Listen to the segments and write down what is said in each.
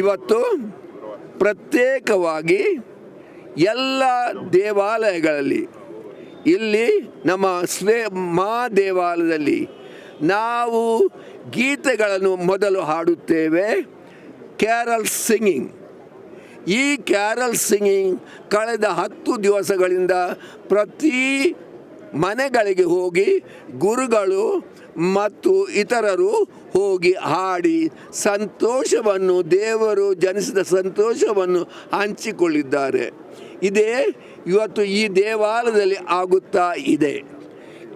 ಇವತ್ತು ಪ್ರತ್ಯೇಕವಾಗಿ ಎಲ್ಲ ದೇವಾಲಯಗಳಲ್ಲಿ, ಇಲ್ಲಿ ನಮ್ಮ ಶ್ರೇ ಮಾ ದೇವಾಲಯದಲ್ಲಿ ನಾವು ಗೀತೆಗಳನ್ನು ಮೊದಲು ಹಾಡುತ್ತೇವೆ ಕ್ಯಾರಲ್ ಸಿಂಗಿಂಗ್ ಈ ಕ್ಯಾರಲ್ ಸಿಂಗಿಂಗ್ ಕಳೆದ ಹತ್ತು ದಿವಸಗಳಿಂದ ಪ್ರತಿ ಮನೆಗಳಿಗೆ ಹೋಗಿ ಗುರುಗಳು ಮತ್ತು ಇತರರು ಹೋಗಿ ಹಾಡಿ ಸಂತೋಷವನ್ನು ದೇವರು ಜನಿಸಿದ ಸಂತೋಷವನ್ನು ಹಂಚಿಕೊಳ್ಳಿದ್ದಾರೆ ಇದೇ ಇವತ್ತು ಈ ದೇವಾಲಯದಲ್ಲಿ ಆಗುತ್ತಾ ಇದೆ.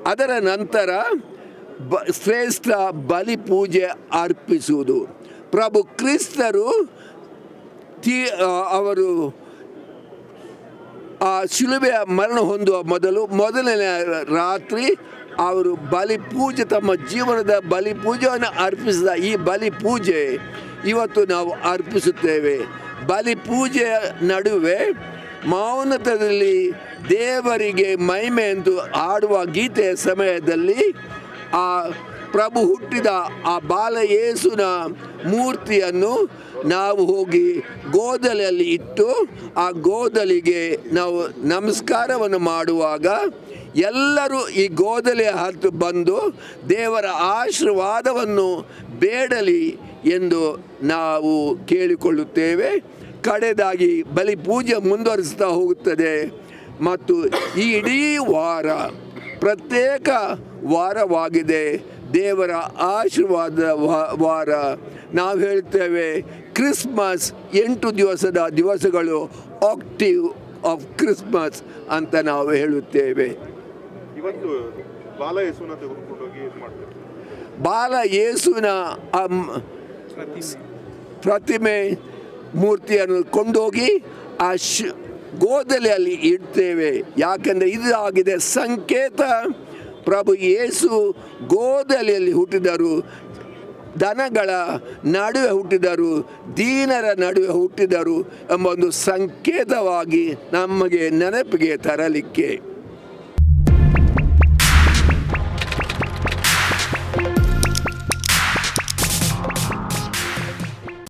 ಅದರ ನಂತರ ಬ ಶ್ರೇಷ್ಠ ಬಲಿ ಪೂಜೆ ಅರ್ಪಿಸುವುದು. ಪ್ರಭು ಕ್ರಿಸ್ತರು ತೀ ಅವರು ಆ, ಶಿಲುಬೆಯ ಮರಣ ಹೊಂದುವ ಮೊದಲು ಮೊದಲನೇ ರಾತ್ರಿ ಅವರು ಬಲಿ ಪೂಜೆ ತಮ್ಮ ಜೀವನದ ಬಲಿ ಪೂಜೆಯನ್ನು ಅರ್ಪಿಸಿದ ಈ ಬಲಿ ಪೂಜೆ ಇವತ್ತು ನಾವು ಅರ್ಪಿಸುತ್ತೇವೆ. ಬಲಿ ಪೂಜೆಯ ನಡುವೆ ಮೌನತದಲ್ಲಿ ದೇವರಿಗೆ ಮಹಿಮೆ ಎಂದು ಹಾಡುವ ಗೀತೆಯ ಸಮಯದಲ್ಲಿ ಆ ಪ್ರಭು ಹುಟ್ಟಿದ ಆ ಬಾಲಯೇಸುನ ಮೂರ್ತಿಯನ್ನು ನಾವು ಹೋಗಿ ಗೋದಲಲ್ಲಿ ಇಟ್ಟು ಆ ಗೋದಲಿಗೆ ನಾವು ನಮಸ್ಕಾರವನ್ನು ಮಾಡುವಾಗ ಎಲ್ಲರೂ ಈ ಗೋದಲಿಯ ಹತ್ತು ಬಂದು ದೇವರ ಆಶೀರ್ವಾದವನ್ನು ಬೇಡಲಿ ಎಂದು ನಾವು ಕೇಳಿಕೊಳ್ಳುತ್ತೇವೆ. ಕಡೆದಾಗಿ ಬಲಿ ಪೂಜೆ ಮುಂದುವರಿಸ್ತಾ ಹೋಗುತ್ತದೆ. ಮತ್ತು ಈ ಇಡೀ ವಾರ ಪ್ರತ್ಯೇಕ ವಾರವಾಗಿದೆ. ದೇವರ ಆಶೀರ್ವಾದ ವಾರ. ನಾವು ಹೇಳ್ತೇವೆ ಕ್ರಿಸ್ಮಸ್ ಎಂಟು ದಿವಸದ ದಿವಸಗಳು ಆಕ್ಟಿವ್ ಆಫ್ ಕ್ರಿಸ್ಮಸ್ ಅಂತ ನಾವು ಹೇಳುತ್ತೇವೆ. ಇವತ್ತು ಬಾಲ ತೆಗೆದುಕೊಂಡೋಗಿ ಯೇಸುವಿನ ಪ್ರತಿಮೆ ಮೂರ್ತಿಯನ್ನು ಕೊಂಡೋಗಿ ಆ ಶ್ ಗೋದಲಿಯಲ್ಲಿ ಇಡ್ತೇವೆ. ಯಾಕೆಂದರೆ ಇದಾಗಿದೆ ಸಂಕೇತ. ಪ್ರಭು ಯೇಸು ಗೋದಲೆಯಲ್ಲಿ ಹುಟ್ಟಿದರು. ದನಗಳ ನಡುವೆ ಹುಟ್ಟಿದರು. ದೀನರ ನಡುವೆ ಹುಟ್ಟಿದರು ಎಂಬ ಒಂದು ಸಂಕೇತವಾಗಿ ನಮಗೆ ನೆನಪಿಗೆ ತರಲಿಕ್ಕೆ.